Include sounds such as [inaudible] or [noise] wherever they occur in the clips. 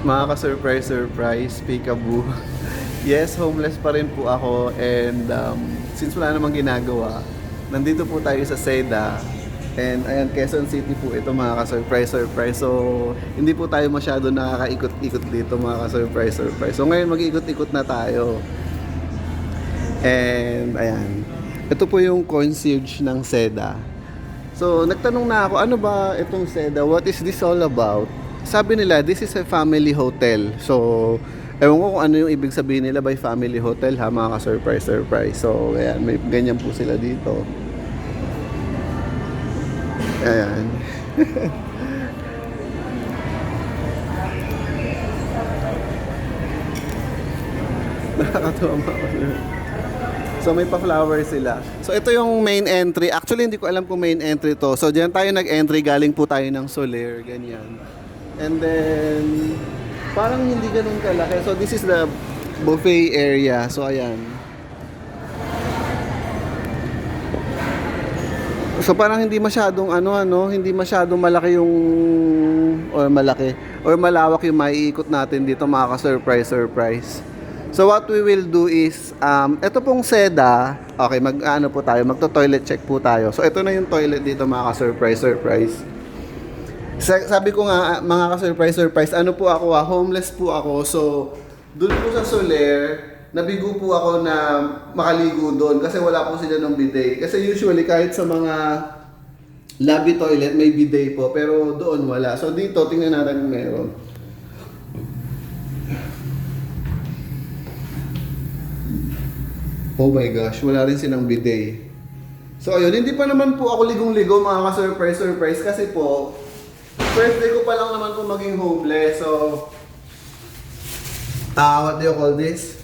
Mga ka-surprise, surprise, peekaboo. [laughs] Yes, homeless pa rin po ako and um, since wala namang ginagawa, nandito po tayo sa Seda and ayan, Quezon City po ito mga ka-surprise, surprise. So, hindi po tayo masyado nakakaikot-ikot dito mga ka-surprise, surprise. So, ngayon mag-ikot-ikot na tayo. And ayan, ito po yung concierge ng Seda. So, nagtanong na ako, ano ba itong Seda? What is this all about? Sabi nila, this is a family hotel. So, ewan ko kung ano yung ibig sabihin nila by family hotel ha, mga ka-surprise, surprise. So, ayan, may ganyan po sila dito. Ayan. [laughs] Nakakatawa mga So may pa-flower sila. So ito yung main entry. Actually hindi ko alam kung main entry to. So diyan tayo nag-entry galing po tayo ng Soler, ganyan. And then parang hindi ganun kalaki. So this is the buffet area. So ayan. So parang hindi masyadong ano ano, hindi masyadong malaki yung or malaki or malawak yung maiikot natin dito mga ka-surprise surprise. So what we will do is um ito pong seda, okay, mag ano po tayo, magto-toilet check po tayo. So ito na yung toilet dito mga ka-surprise surprise. Sa- Sabi ko nga mga ka-surprise surprise, ano po ako, ah, homeless po ako. So doon po sa Soler, nabigo po ako na makaligo doon kasi wala po sila ng bidet. Kasi usually kahit sa mga lobby toilet may bidet po pero doon wala. So dito tingnan natin kung meron. Oh my gosh, wala rin silang bidet. So ayun, hindi pa naman po ako ligong-ligo mga ka-surprise surprise kasi po first ko pa lang naman po maging homeless. So ah what do you call this?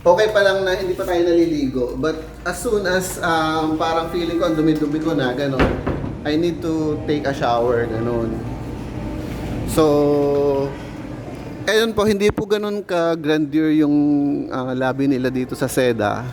Okay pa lang na hindi pa tayo naliligo. But as soon as um, parang feeling ko ang dumi-dumi ko na, gano'n, I need to take a shower, gano'n. So, ayun po, hindi po ganun ka grandeur yung ah, lobby nila dito sa Seda.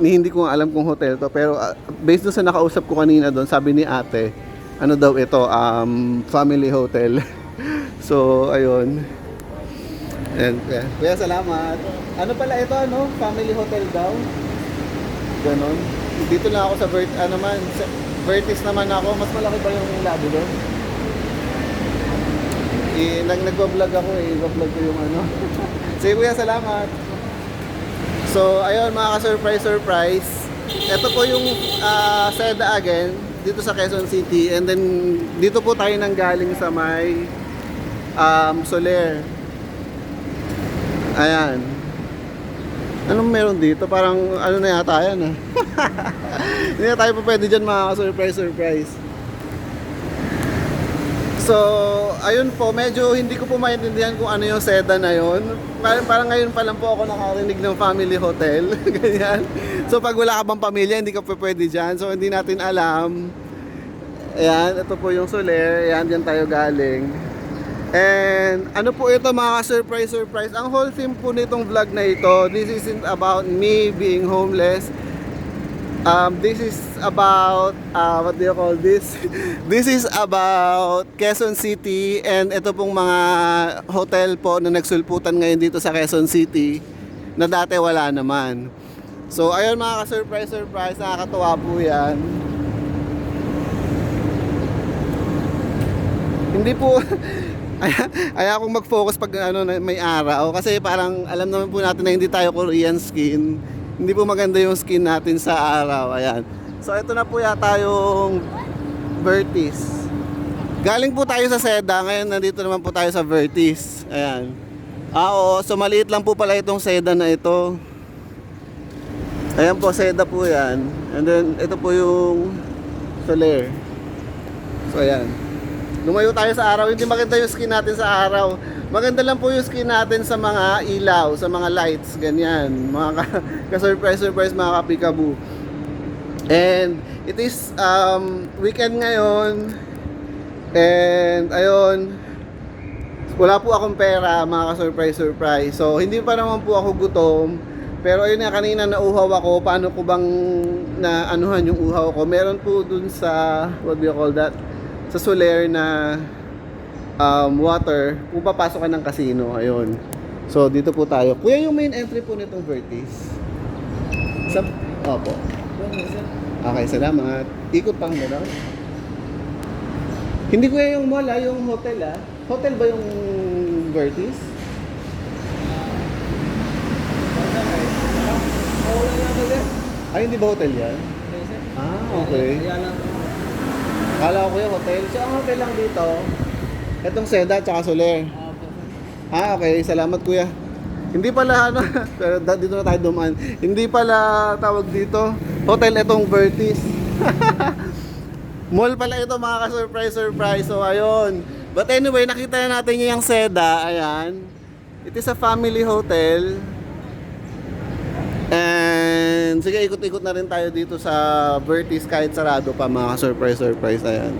Hindi ko alam kung hotel to, pero ah, based doon sa nakausap ko kanina doon, sabi ni ate, ano daw ito, um, family hotel. [laughs] so, ayun. And, yeah. Kuya, salamat. Ano pala ito, ano? Family hotel daw? Ganon. Dito na ako sa Vert, ano man, sa Vertis naman ako. Mas malaki ba yung lobby doon? Eh, nag nagbablog ako eh. Nagbablog ko yung ano. [laughs] Sige kuya, salamat. So, ayun mga ka-surprise, surprise. Ito po yung ah, Seda again, dito sa Quezon City. And then, dito po tayo nang galing sa may um, Soler. Ayan. Anong meron dito? Parang ano na yata yan ah. [laughs] Hindi na tayo pa pwede dyan mga surprise surprise. So, ayun po, medyo hindi ko po maintindihan kung ano yung seda na yon. Parang, parang ngayon pa lang po ako nakarinig ng family hotel. [laughs] Ganyan. So, pag wala ka bang pamilya, hindi ka pa pwede dyan. So, hindi natin alam. Ayan, ito po yung Soler. Ayan, dyan tayo galing. And ano po ito mga surprise surprise. Ang whole theme po nitong vlog na ito, this isn't about me being homeless. Um, this is about uh, what do you call this? [laughs] this is about Quezon City and ito pong mga hotel po na nagsulputan ngayon dito sa Quezon City na dati wala naman. So ayun mga ka-surprise surprise, nakakatuwa po 'yan. Hindi po [laughs] Aya, aya akong mag-focus pag ano may araw kasi parang alam naman po natin na hindi tayo Korean skin. Hindi po maganda yung skin natin sa araw. Ayan. So ito na po yata yung Vertis. Galing po tayo sa Seda, ngayon nandito naman po tayo sa Vertis. Ayan. Ah, oo. So maliit lang po pala itong Seda na ito. Ayan po, Seda po yan. And then ito po yung Soler. So ayan. Lumayo tayo sa araw, hindi maganda yung skin natin sa araw. Maganda lang po yung skin natin sa mga ilaw, sa mga lights, ganyan. Mga ka- [laughs] ka-surprise, surprise, mga kapikabu. And it is um, weekend ngayon. And ayun, wala po akong pera, mga ka-surprise, surprise. So, hindi pa naman po ako gutom. Pero ayun nga, kanina nauhaw ako. Paano ko bang na anuhan yung uhaw ko? Meron po dun sa, what do you call that? Sa Soler na um, water, pupapasok ka ng casino. Ayun. So, dito po tayo. Kuya, yung main entry po nitong Vertis. Sa... Opo. Okay, salamat. Ikot pang gano'n. Hindi ko yung mall ah, yung hotel ah. Hotel ba yung Vertis? Ay, hindi ba hotel yan? Ah, okay. Kala ko yung hotel. So, ang hotel lang dito, itong Seda at saka Soler. Ah, okay. Salamat, kuya. Hindi pala, ano, [laughs] pero dito na tayo dumaan. Hindi pala tawag dito, hotel itong Vertis. [laughs] Mall pala ito, mga ka-surprise, surprise. So, ayun. But anyway, nakita na natin yung Seda. Ayan. It is a family hotel. And sige, ikot-ikot na rin tayo dito sa Vertis kahit sarado pa mga surprise surprise ayan.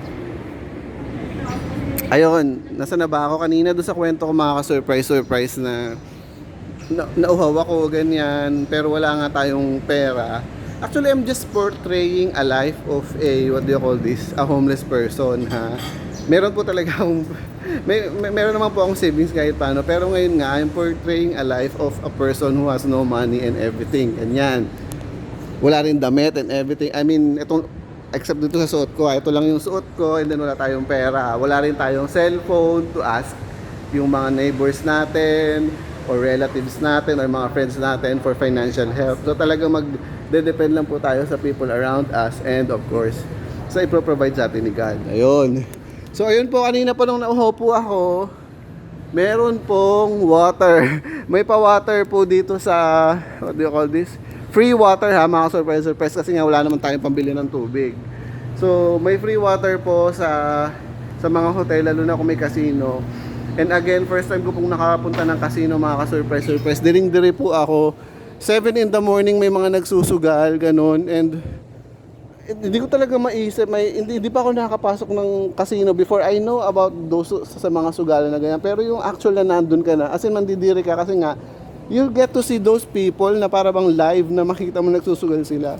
Ayun, nasa na ba ako kanina doon sa kwento ko mga surprise surprise na, na nauhaw ako ganyan pero wala nga tayong pera. Actually, I'm just portraying a life of a what do you call this? A homeless person ha. Meron po talaga akong [laughs] may, may meron naman po akong savings kahit paano pero ngayon nga I'm portraying a life of a person who has no money and everything ganyan wala rin damit and everything I mean itong except dito sa suot ko ah, ito lang yung suot ko and then wala tayong pera. Wala rin tayong cellphone to ask yung mga neighbors natin or relatives natin or mga friends natin for financial help. So talagang mag depend lang po tayo sa people around us and of course sa ipro-provide sa atin ni God. Ayun. So ayun po, kanina pa nung nauho po ako, meron pong water. [laughs] May pa-water po dito sa, what do you call this? Free water ha, mga surprise surprise kasi nga wala naman tayong pambili ng tubig. So may free water po sa sa mga hotel, lalo na kung may casino. And again, first time ko pong nakapunta ng casino mga ka-surprise surprise. Diring-diri po ako. 7 in the morning may mga nagsusugal, ganun. And hindi ko talaga maisip, may hindi, hindi pa ako nakakapasok ng casino before I know about those sa mga sugalan na ganyan. Pero yung actual na nandun ka na, as in mandidiri ka kasi nga, you get to see those people na para bang live na makita mo nagsusugal sila.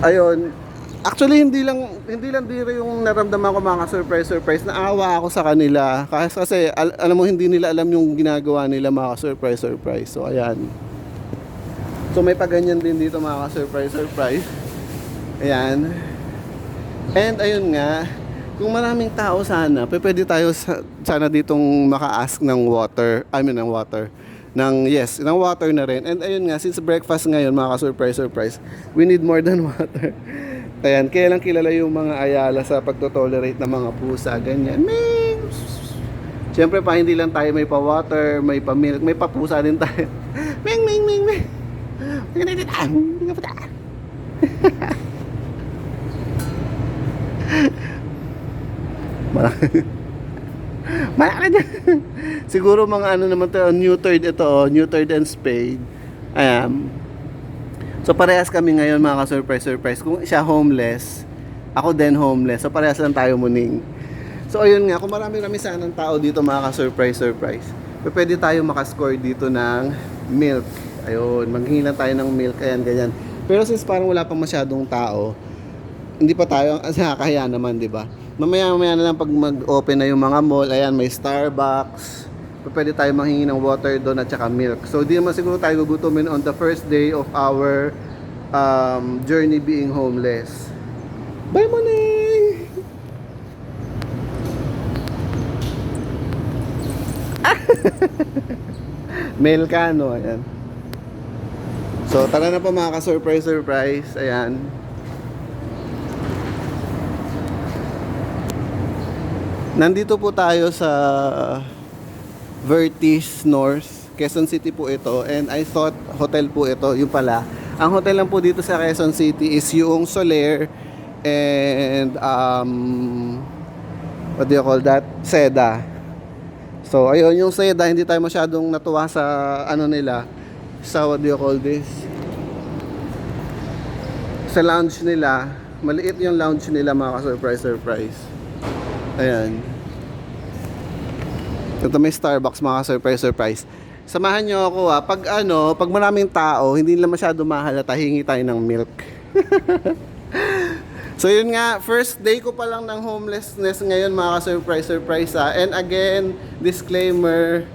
Ayun. Actually, hindi lang hindi lang diri yung naramdaman ko mga surprise surprise. Naawa ako sa kanila kasi, kasi al- alam mo hindi nila alam yung ginagawa nila mga surprise surprise. So ayan. So may paganyan din dito mga surprise surprise. Ayan. And ayun nga, kung maraming tao sana, pwede tayo sa, sana ditong maka-ask ng water, I mean ng water, ng yes, ng water na rin. And ayun nga, since breakfast ngayon, mga surprise surprise, we need more than [laughs] water. Ayan, kaya lang kilala yung mga ayala sa pagtotolerate ng mga pusa, ganyan. Ming! Siyempre pa hindi lang tayo may pa-water, may pa-milk, may pa-pusa din tayo. [laughs] Ming, ming, ming, ming. [laughs] Malaki. Malaki na. [laughs] Siguro mga ano naman to, new third ito, oh, new third and spade. Ayan. So parehas kami ngayon mga ka-surprise surprise. Kung siya homeless, ako din homeless. So parehas lang tayo muning. So ayun nga, kung marami-rami sanang tao dito mga ka-surprise surprise, pwede tayo makascore dito ng milk. Ayun, manghingi lang tayo ng milk, ayan, ganyan. Pero since parang wala pang masyadong tao, hindi pa tayo, [laughs] nakakahiya naman, di ba? Mamaya mamaya na lang pag mag-open na yung mga mall, ayan, may Starbucks, pwede tayo manghingi ng water doon at saka milk. So, di naman siguro tayo gugutumin on the first day of our um, journey being homeless. Bye, Moning! [laughs] Melcano, ayan. So, tara na po mga ka-surprise, surprise. Ayan. Nandito po tayo sa Vertis North, Quezon City po ito. And I thought hotel po ito, yung pala. Ang hotel lang po dito sa Quezon City is yung Soler and um, what do you call that? Seda. So, ayun, yung Seda, hindi tayo masyadong natuwa sa ano nila, sa what do you call this? Sa lounge nila, maliit yung lounge nila mga ka-surprise surprise. Ayan. Ito may Starbucks mga surprise surprise. Samahan nyo ako ha. Pag ano, pag maraming tao, hindi nila masyado mahalata, hingi tayo ng milk. [laughs] So yun nga, first day ko pa lang ng homelessness ngayon mga ka-surprise, surprise ha. And again, disclaimer,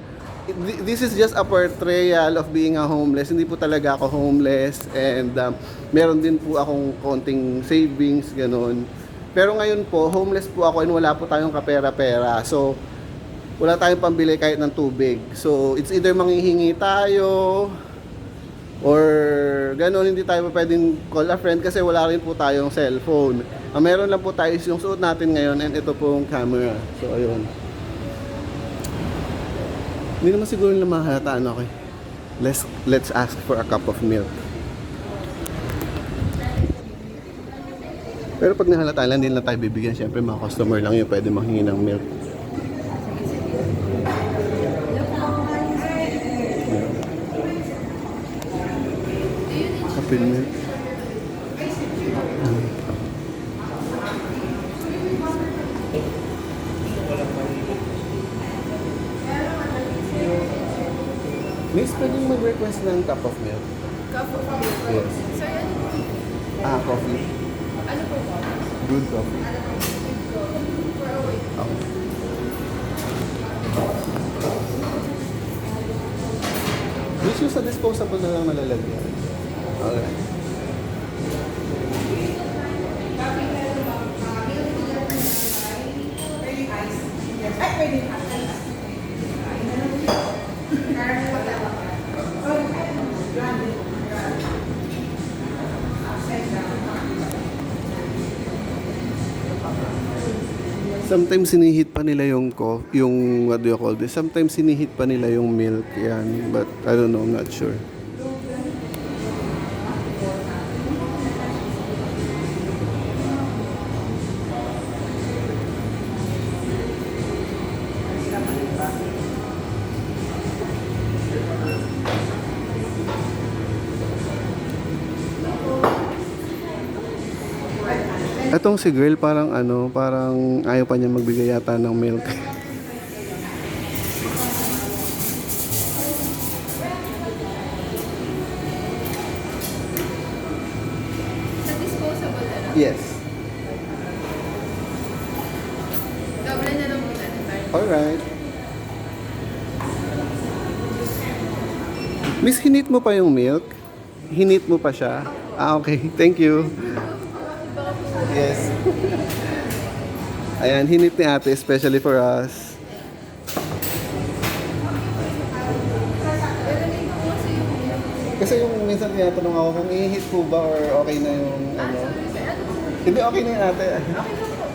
th- this is just a portrayal of being a homeless. Hindi po talaga ako homeless and um, meron din po akong konting savings, ganun. Pero ngayon po, homeless po ako and wala po tayong kapera-pera. So, wala tayong pambili kahit ng tubig. So, it's either manghihingi tayo, or gano'n hindi tayo pwedeng call a friend kasi wala rin po tayong cellphone. Ang meron lang po tayo is yung suot natin ngayon and ito po yung camera. So ayun. Hindi naman siguro nila mahalataan okay. Let's let's ask for a cup of milk. Pero pag nahalata lang, hindi lang tayo bibigyan. Siyempre, mga customer lang yung pwede manghingi ng milk. Kapil milk. Miss, pwedeng mag-request ng cup of milk? Cup of milk. Yes. Sir, ano? Ah, coffee. Ano po po? Good coffee. For a week. Okay. Miss, yung sa disposable na lang nalalagyan. Alright. Sometimes sinihit pa nila yung ko, yung what do you call this? Sometimes sinihit pa nila yung milk yan, but I don't know, I'm not sure. Etong si girl parang ano, parang ayaw pa niya magbigay yata ng milk. Yes. Doble na lang muna. Alright. Miss, hinit mo pa yung milk? Hinit mo pa siya? Ah, okay. Thank you. Yes. Ayan, hinit ni ate, especially for us. Kasi yung minsan tinatanong ako kung ihit po ba or okay na yung ano. Hindi, okay na yan ate.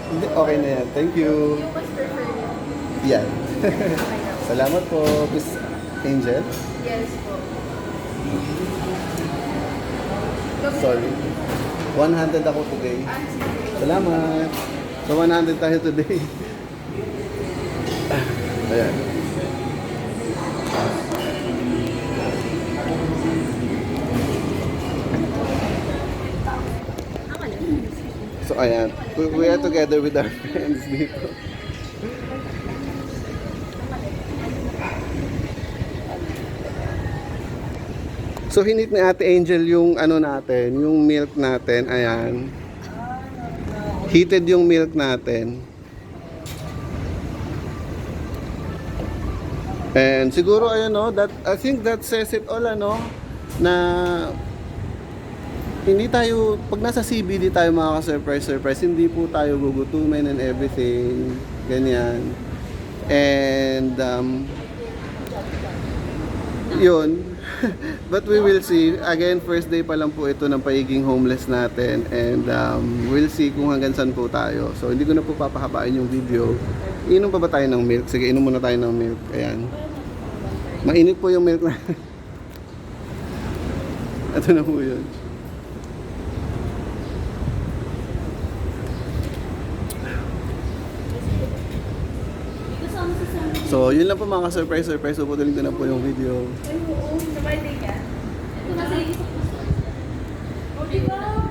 Hindi, okay na yan. Thank you. Yan. [laughs] Salamat po, Miss Angel. Yes po. Sorry. 100 ako today. Salamat. So 100 tayo today. [laughs] Ayan. So ayan, we are together with our [laughs] friends dito. So hinit ni Ate Angel yung ano natin, yung milk natin, ayan. Heated yung milk natin. And siguro ayun no, that I think that says it all ano na hindi tayo pag nasa CBD tayo mga ka-surprise surprise, hindi po tayo gugutumin and everything, ganyan. And um, yun. [laughs] But we will see. Again, first day pa lang po ito ng pagiging homeless natin. And um, we'll see kung hanggang saan po tayo. So, hindi ko na po papahabain yung video. Inom pa ba tayo ng milk? Sige, inom muna tayo ng milk. Ayan. Mainit po yung milk na. [laughs] ito na po yun. So, yun lang po mga surprise surprise. Puputulin ko na po yung video. Ay, oo. Sabay din ka. Ito kasi. Oh, di ba?